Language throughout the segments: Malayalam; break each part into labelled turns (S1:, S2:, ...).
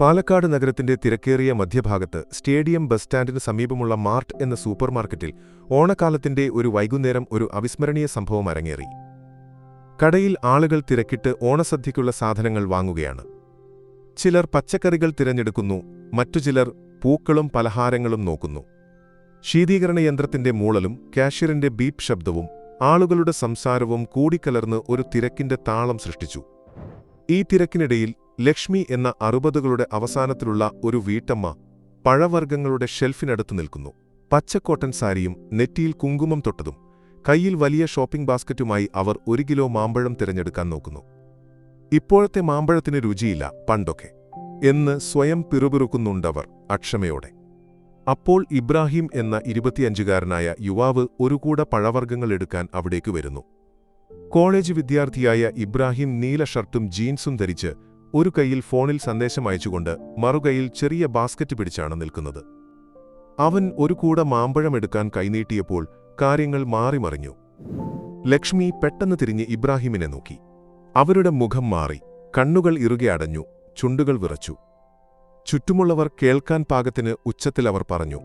S1: പാലക്കാട് നഗരത്തിന്റെ തിരക്കേറിയ മധ്യഭാഗത്ത് സ്റ്റേഡിയം ബസ് സ്റ്റാൻഡിന് സമീപമുള്ള മാർട്ട് എന്ന സൂപ്പർമാർക്കറ്റിൽ ഓണക്കാലത്തിന്റെ ഒരു വൈകുന്നേരം ഒരു അവിസ്മരണീയ സംഭവം അരങ്ങേറി. കടയിൽ ആളുകൾ തിരക്കിട്ട് ഓണസദ്യയ്ക്കുള്ള സാധനങ്ങൾ വാങ്ങുകയാണ്. ചിലർ പച്ചക്കറികൾ തിരഞ്ഞെടുക്കുന്നു മറ്റു ചിലർ പൂക്കളും പലഹാരങ്ങളും നോക്കുന്നു. ശീതീകരണ യന്ത്രത്തിന്റെ മൂളലും കാഷ്യറിന്റെ ബീപ്പ് ശബ്ദവും ആളുകളുടെ സംസാരവും കൂടിക്കലർന്ന് ഒരു തിരക്കിന്റെ താളം സൃഷ്ടിച്ചു. ഈ തിരക്കിനിടയിൽ ലക്ഷ്മി എന്ന അറുപതുകളുടെ അവസാനത്തിലുള്ള ഒരു വീട്ടമ്മ പഴവർഗങ്ങളുടെ ഷെൽഫിനടുത്ത് നിൽക്കുന്നു. പച്ചക്കോട്ടൻ സാരിയും നെറ്റിയിൽ കുങ്കുമം തൊട്ടതും കയ്യിൽ വലിയ ഷോപ്പിംഗ് ബാസ്ക്കറ്റുമായി അവർ ഒരു കിലോ മാമ്പഴം തിരഞ്ഞെടുക്കാൻ നോക്കുന്നു. ഇപ്പോഴത്തെ മാമ്പഴത്തിന് രുചിയില്ല പണ്ടൊക്കെ. എന്ന് സ്വയം പിറുപിറുക്കുന്നുണ്ടവർ അക്ഷമയോടെ. അപ്പോൾ ഇബ്രാഹിം എന്ന ഇരുപത്തിയഞ്ചുകാരനായ യുവാവ് ഒരു കൂടെ പഴവർഗങ്ങൾ എടുക്കാൻ അവിടേക്ക് വരുന്നു. കോളേജ് വിദ്യാർത്ഥിയായ ഇബ്രാഹിം നീല ഷർട്ടും ജീൻസും ധരിച്ച് ഒരു കൈയിൽ ഫോണിൽ സന്ദേശം അയച്ചുകൊണ്ട് മറുകൈയിൽ ചെറിയ ബാസ്ക്കറ്റ് പിടിച്ചാണ് നിൽക്കുന്നത്. അവൻ ഒരു കൂട മാമ്പഴം എടുക്കാൻ കൈനീട്ടിയപ്പോൾ കാര്യങ്ങൾ മാറിമറിഞ്ഞു. ലക്ഷ്മി പെട്ടെന്ന് തിരിഞ്ഞ് ഇബ്രാഹിമിനെ നോക്കി. അവരുടെ മുഖം മാറി കണ്ണുകൾ ഇറുകെ അടഞ്ഞു ചുണ്ടുകൾ വിറച്ചു. ചുറ്റുമുള്ളവർ കേൾക്കാൻ പാകത്തിന് ഉച്ചത്തിൽ അവർ പറഞ്ഞു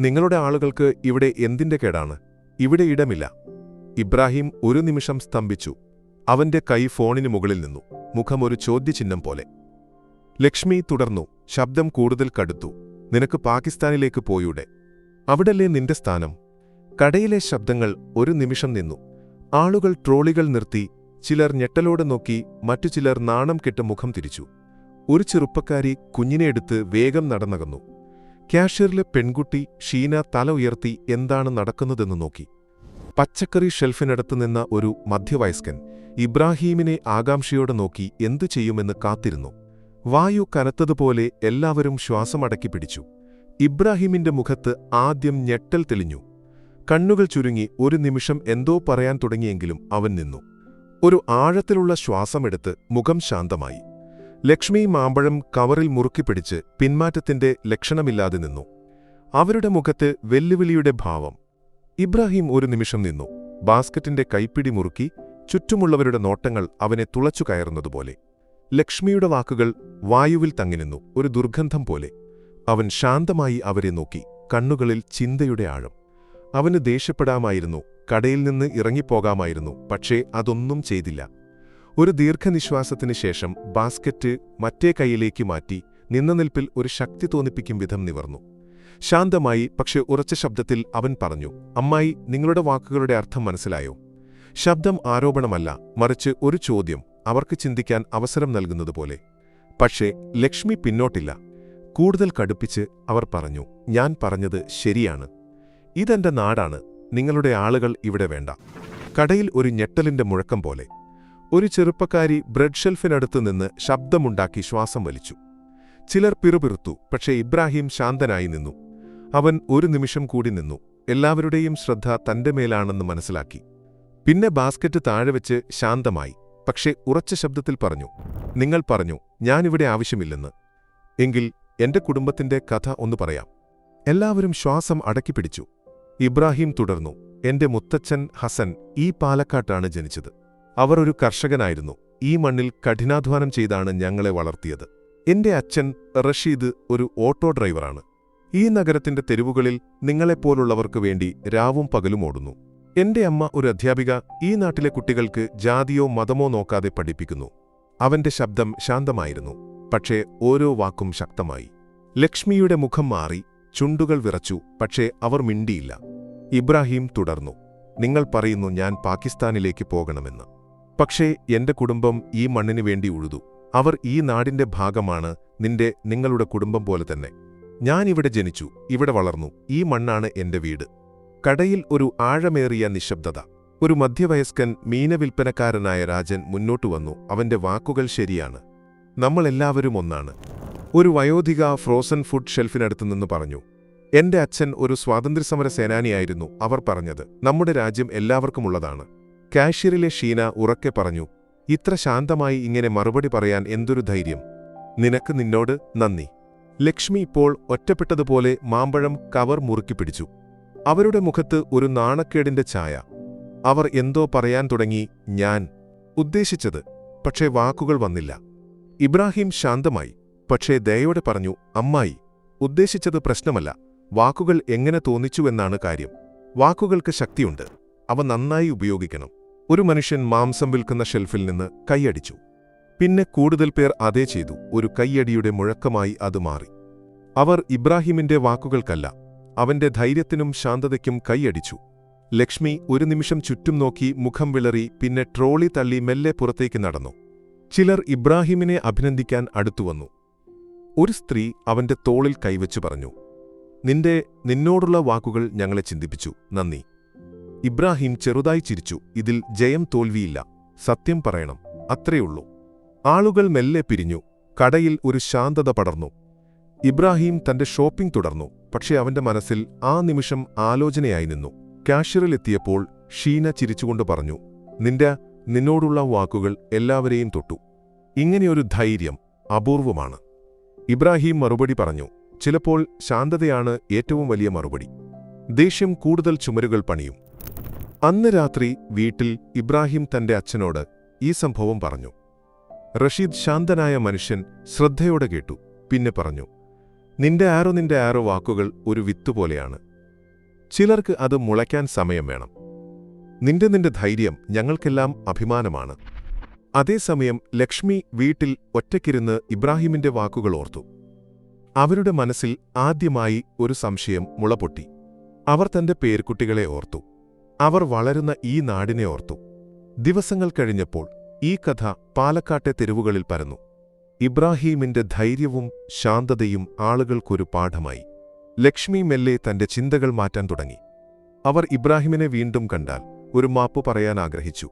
S1: നിങ്ങളുടെ ആളുകൾക്ക് ഇവിടെ എന്തിന്റെ കേടാണ്? ഇവിടെ ഇടമില്ല. ഇബ്രാഹിം ഒരു നിമിഷം സ്തംഭിച്ചു. അവന്റെ കൈ ഫോണിന് മുകളിൽ നിന്നു. മുഖം ഒരു ചോദ്യചിഹ്നം പോലെ. ലക്ഷ്മി തുടർന്നു. ശബ്ദം കൂടുതൽ കടുത്തു. നിനക്ക് പാകിസ്ഥാനിലേക്ക് പോയൂടെ. അവിടല്ലേ നിന്റെ സ്ഥാനം? കടയിലെ ശബ്ദങ്ങൾ ഒരു നിമിഷം നിന്നു. ആളുകൾ ട്രോളികൾ നിർത്തി. ചിലർ ഞെട്ടലോടെ നോക്കി. മറ്റു ചിലർ നാണം കെട്ട് മുഖം തിരിച്ചു. ഒരു ചെറുപ്പക്കാരി കുഞ്ഞിനെ എടുത്ത് വേഗം നടന്നകന്നു. ക്യാഷ്യറിലെ പെൺകുട്ടി ഷീന തല ഉയർത്തി എന്താണ് നടക്കുന്നതെന്ന് നോക്കി. പച്ചക്കറി ഷെൽഫിനടുത്ത് നിന്ന ഒരു മധ്യവയസ്കൻ ഇബ്രാഹീമിനെ ആകാംക്ഷയോടെ നോക്കി എന്തു ചെയ്യുമെന്ന് കാത്തിരുന്നു. വായു കനത്തതുപോലെ എല്ലാവരും ശ്വാസമടക്കി പിടിച്ചു. ഇബ്രാഹിമിന്റെ മുഖത്ത് ആദ്യം ഞെട്ടൽ തെളിഞ്ഞു. കണ്ണുകൾ ചുരുങ്ങി ഒരു നിമിഷം എന്തോ പറയാൻ തുടങ്ങിയെങ്കിലും അവൻ നിന്നു. ഒരു ആഴത്തിലുള്ള ശ്വാസമെടുത്ത് മുഖം ശാന്തമായി. ലക്ഷ്മി മാമ്പഴം കവറിൽ മുറുക്കിപ്പിടിച്ച് പിന്മാറ്റത്തിന്റെ ലക്ഷണമില്ലാതെ നിന്നു. അവരുടെ മുഖത്ത് വെല്ലുവിളിയുടെ ഭാവം. ഇബ്രാഹിം ഒരു നിമിഷം നിന്നു. ബാസ്ക്കറ്റിന്റെ കൈപ്പിടി മുറുക്കി ചുറ്റുമുള്ളവരുടെ നോട്ടങ്ങൾ അവനെ തുളച്ചു കയറുന്നതുപോലെ. ലക്ഷ്മിയുടെ വാക്കുകൾ വായുവിൽ തങ്ങിനിന്നു. ഒരു ദുർഗന്ധം പോലെ. അവൻ ശാന്തമായി അവരെ നോക്കി. കണ്ണുകളിൽ ചിന്തയുടെ ആഴം. അവന് ദേഷ്യപ്പെടാമായിരുന്നു. കടയിൽ നിന്ന് ഇറങ്ങിപ്പോകാമായിരുന്നു. പക്ഷേ അതൊന്നും ചെയ്തില്ല. ഒരു ദീർഘനിശ്വാസത്തിന് ശേഷം ബാസ്ക്കറ്റ് മറ്റേ കൈയിലേക്ക് മാറ്റി നിന്ന നിൽപ്പിൽ ഒരു ശക്തി തോന്നിപ്പിക്കും വിധം നിവർന്നു. ശാന്തമായി പക്ഷെ ഉറച്ച ശബ്ദത്തിൽ അവൻ പറഞ്ഞു അമ്മായി നിങ്ങളുടെ വാക്കുകളുടെ അർത്ഥം മനസ്സിലായോ? ശബ്ദം ആരോപണമല്ല മറിച്ച് ഒരു ചോദ്യം അവർക്ക് ചിന്തിക്കാൻ അവസരം നൽകുന്നതുപോലെ. പക്ഷേ ലക്ഷ്മി പിന്നോട്ടില്ല. കൂടുതൽ കടുപ്പിച്ച് അവർ പറഞ്ഞു ഞാൻ പറഞ്ഞത് ശരിയാണ്. ഇതെന്റെ നാടാണ്. നിങ്ങളുടെ ആളുകൾ ഇവിടെ വേണ്ട. കടയിൽ ഒരു ഞെട്ടലിന്റെ മുഴക്കം പോലെ. ഒരു ചെറുപ്പക്കാരി ബ്രെഡ് ഷെൽഫിനടുത്ത് നിന്ന് ശബ്ദമുണ്ടാക്കി ശ്വാസം വലിച്ചു. ചിലർ പിറുപിറുത്തു പക്ഷേ ഇബ്രാഹിം ശാന്തനായി നിന്നു. അവൻ ഒരു നിമിഷം കൂടി നിന്നു. എല്ലാവരുടെയും ശ്രദ്ധ തന്റെ മേലാണെന്ന് മനസ്സിലാക്കി. പിന്നെ ബാസ്ക്കറ്റ് താഴെ വെച്ച് ശാന്തമായി പക്ഷേ ഉറച്ച ശബ്ദത്തിൽ പറഞ്ഞു നിങ്ങൾ പറഞ്ഞു ഞാനിവിടെ ആവശ്യമില്ലെന്ന്. എങ്കിൽ എന്റെ കുടുംബത്തിന്റെ കഥ ഒന്ന് പറയാം. എല്ലാവരും ശ്വാസം അടക്കിപ്പിടിച്ചു. ഇബ്രാഹിം തുടർന്നു എന്റെ മുത്തച്ഛൻ ഹസൻ ഈ പാലക്കാട്ടാണ് ജനിച്ചത്. അവർ ഒരു കർഷകനായിരുന്നു. ഈ മണ്ണിൽ കഠിനാധ്വാനം ചെയ്താണ് ഞങ്ങളെ വളർത്തിയത്. എന്റെ അച്ഛൻ റഷീദ് ഒരു ഓട്ടോ ഡ്രൈവറാണ്. ഈ നഗരത്തിന്റെ തെരുവുകളിൽ നിങ്ങളെപ്പോലുള്ളവർക്ക് വേണ്ടി രാവും പകലും ഓടുന്നു. എന്റെ അമ്മ ഒരു അധ്യാപിക ഈ നാട്ടിലെ കുട്ടികൾക്ക് ജാതിയോ മതമോ നോക്കാതെ പഠിപ്പിക്കുന്നു. അവന്റെ ശബ്ദം ശാന്തമായിരുന്നു. പക്ഷേ ഓരോ വാക്കും ശക്തമായി. ലക്ഷ്മിയുടെ മുഖം മാറി ചുണ്ടുകൾ വിറച്ചു പക്ഷേ അവർ മിണ്ടിയില്ല. ഇബ്രാഹിം തുടർന്നു നിങ്ങൾ പറയുന്നു ഞാൻ പാകിസ്ഥാനിലേക്ക് പോകണമെന്ന്. പക്ഷേ എന്റെ കുടുംബം ഈ മണ്ണിനു വേണ്ടി ഉഴുതു. അവർ ഈ നാടിന്റെ ഭാഗമാണ് നിന്റെ നിങ്ങളുടെ കുടുംബം പോലെ തന്നെ. ഞാനിവിടെ ജനിച്ചു ഇവിടെ വളർന്നു ഈ മണ്ണാണ് എന്റെ വീട്. കടയിൽ ഒരു ആഴമേറിയ നിശബ്ദത. ഒരു മധ്യവയസ്കൻ മീനവിൽപ്പനക്കാരനായ രാജൻ മുന്നോട്ടു വന്നു അവന്റെ വാക്കുകൾ ശരിയാണ്. നമ്മളെല്ലാവരും ഒന്നാണ്. ഒരു വയോധിക ഫ്രോസൺ ഫുഡ് ഷെൽഫിനടുത്തു നിന്ന് പറഞ്ഞു എന്റെ അച്ഛൻ ഒരു സ്വാതന്ത്ര്യസമര സേനാനിയായിരുന്നു അവർ പറഞ്ഞത്. നമ്മുടെ രാജ്യം എല്ലാവർക്കുമുള്ളതാണ് കാഷ്യറിലെ ഷീന ഉറക്കെ പറഞ്ഞു ഇത്ര ശാന്തമായി ഇങ്ങനെ മറുപടി പറയാൻ എന്തൊരു ധൈര്യം. നിനക്ക് നിന്നോട് നന്ദി. ലക്ഷ്മി ഇപ്പോൾ ഒറ്റപ്പെട്ടതുപോലെ മാമ്പഴം കവർ മുറുക്കി പിടിച്ചു. അവരുടെ മുഖത്ത് ഒരു നാണക്കേടിന്റെ ഛായ. അവർ എന്തോ പറയാൻ തുടങ്ങി ഞാൻ ഉദ്ദേശിച്ചത് പക്ഷേ വാക്കുകൾ വന്നില്ല. ഇബ്രാഹിം ശാന്തമായി പക്ഷേ ദയോടെ പറഞ്ഞു അമ്മായി ഉദ്ദേശിച്ചത് പ്രശ്നമല്ല. വാക്കുകൾ എങ്ങനെ തോന്നിച്ചുവെന്നാണ് കാര്യം. വാക്കുകൾക്ക് ശക്തിയുണ്ട്. അവ നന്നായി ഉപയോഗിക്കണം. ഒരു മനുഷ്യൻ മാംസം വിൽക്കുന്ന ഷെൽഫിൽ നിന്ന് കൈയടിച്ചു പിന്നെ കൂടുതൽ പേർ അതേ ചെയ്തു. ഒരു കയ്യടിയുടെ മുഴക്കമായി അത് മാറി. അവർ ഇബ്രാഹിമിന്റെ വാക്കുകൾക്കല്ല അവന്റെ ധൈര്യത്തിനും ശാന്തതയ്ക്കും കൈയടിച്ചു. ലക്ഷ്മി ഒരു നിമിഷം ചുറ്റും നോക്കി മുഖം വിളറി പിന്നെ ട്രോളി തള്ളി മെല്ലെ പുറത്തേക്ക് നടന്നു. ചിലർ ഇബ്രാഹിമിനെ അഭിനന്ദിക്കാൻ അടുത്തുവന്നു ഒരു സ്ത്രീ അവന്റെ തോളിൽ കൈവച്ചു പറഞ്ഞു നിന്റെ നിന്നോടുള്ള വാക്കുകൾ ഞങ്ങളെ ചിന്തിപ്പിച്ചു. നന്ദി. ഇബ്രാഹിം ചെറുതായി ചിരിച്ചു. ഇതിൽ ജയം തോൽവിയില്ല. സത്യം പറയണം. അത്രയുള്ളൂ. ആളുകൾ മെല്ലെ പിരിഞ്ഞു. കടയിൽ ഒരു ശാന്തത പടർന്നു. ഇബ്രാഹിം തന്റെ ഷോപ്പിംഗ് തുടർന്നു. പക്ഷേ അവന്റെ മനസ്സിൽ ആ നിമിഷം ആലോചനയായി നിന്നു. കാഷ്യറിലെത്തിയപ്പോൾ ഷീന ചിരിച്ചുകൊണ്ട് പറഞ്ഞു നിന്റെ നിന്നോടുള്ള വാക്കുകൾ എല്ലാവരെയും തൊട്ടു. ഇങ്ങനെയൊരു ധൈര്യം അപൂർവമാണ്. ഇബ്രാഹിം മറുപടി പറഞ്ഞു ചിലപ്പോൾ ശാന്തതയാണ് ഏറ്റവും വലിയ മറുപടി. ദേഷ്യം കൂടുതൽ ചുമരുകൾ പണിയും. അന്ന് രാത്രി വീട്ടിൽ ഇബ്രാഹിം തന്റെ അച്ഛനോട് ഈ സംഭവം പറഞ്ഞു റഷീദ് ശാന്തനായ മനുഷ്യൻ ശ്രദ്ധയോടെ കേട്ടു. പിന്നെ പറഞ്ഞു നിന്റെ ആരോ നിന്റെ ആരോ വാക്കുകൾ ഒരു വിത്തുപോലെയാണ് ചിലർക്ക് അത് മുളയ്ക്കാൻ സമയം വേണം. നിന്റെ നിന്റെ ധൈര്യം ഞങ്ങൾക്കെല്ലാം അഭിമാനമാണ്. അതേസമയം ലക്ഷ്മി വീട്ടിൽ ഒറ്റക്കിരുന്ന് ഇബ്രാഹിമിന്റെ വാക്കുകൾ ഓർത്തു. അവരുടെ മനസ്സിൽ ആദ്യമായി ഒരു സംശയം മുളപൊട്ടി. അവർ തന്റെ പേർക്കുട്ടികളെ ഓർത്തു. അവർ വളരുന്ന ഈ നാടിനെ ഓർത്തു. ദിവസങ്ങൾ കഴിഞ്ഞപ്പോൾ ഈ കഥ പാലക്കാട്ടെ തെരുവുകളിൽ പരന്നു. ഇബ്രാഹീമിന്റെ ധൈര്യവും ശാന്തതയും ആളുകൾക്കൊരു പാഠമായി. ലക്ഷ്മി മെല്ലെ തന്റെ ചിന്തകൾ മാറ്റാൻ തുടങ്ങി. അവർ ഇബ്രാഹിമിനെ വീണ്ടും കണ്ടാൽ ഒരു മാപ്പ് പറയാൻ ആഗ്രഹിച്ചു.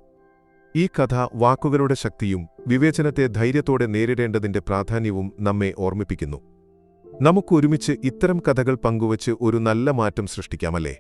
S1: ഈ കഥ വാക്കുകളുടെ ശക്തിയും വിവേചനത്തെ ധൈര്യത്തോടെ നേരിടേണ്ടതിന്റെ പ്രാധാന്യവും നമ്മെ ഓർമ്മിപ്പിക്കുന്നു. നമുക്കൊരുമിച്ച് ഇത്തരം കഥകൾ പങ്കുവച്ച് ഒരു നല്ല മാറ്റം സൃഷ്ടിക്കാമല്ലേ?